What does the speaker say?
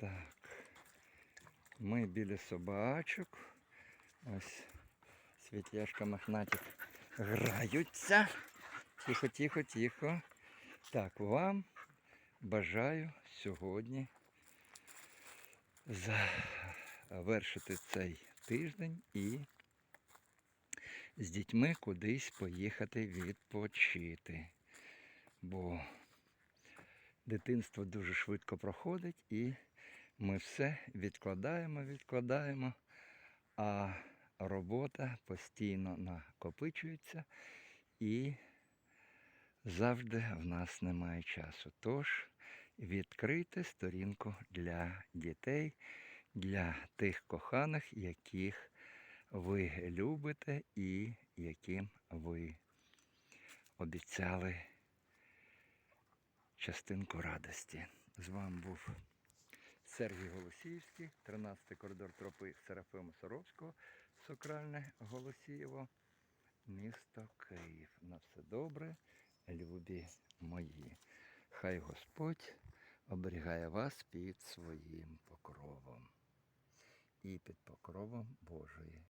Так. Ми біля собачок. Ось світляшка мохнатик граються. Тихо, тихо, тихо. Так, вам бажаю сьогодні завершити цей тиждень і з дітьми кудись поїхати відпочити. Бо дитинство дуже швидко проходить і ми все відкладаємо, відкладаємо, а робота постійно накопичується і завжди в нас немає часу. Тож відкрити сторінку для дітей, для тих коханих, яких ви любите і яким ви обіцяли частинку радості. З вами був Сергій Голосіївський, 13-й коридор тропи Серафима Соровського, Сокральне Голосієво, місто Київ. На все добре, любі мої. Хай Господь оберігає вас під своїм покровом і під покровом Божої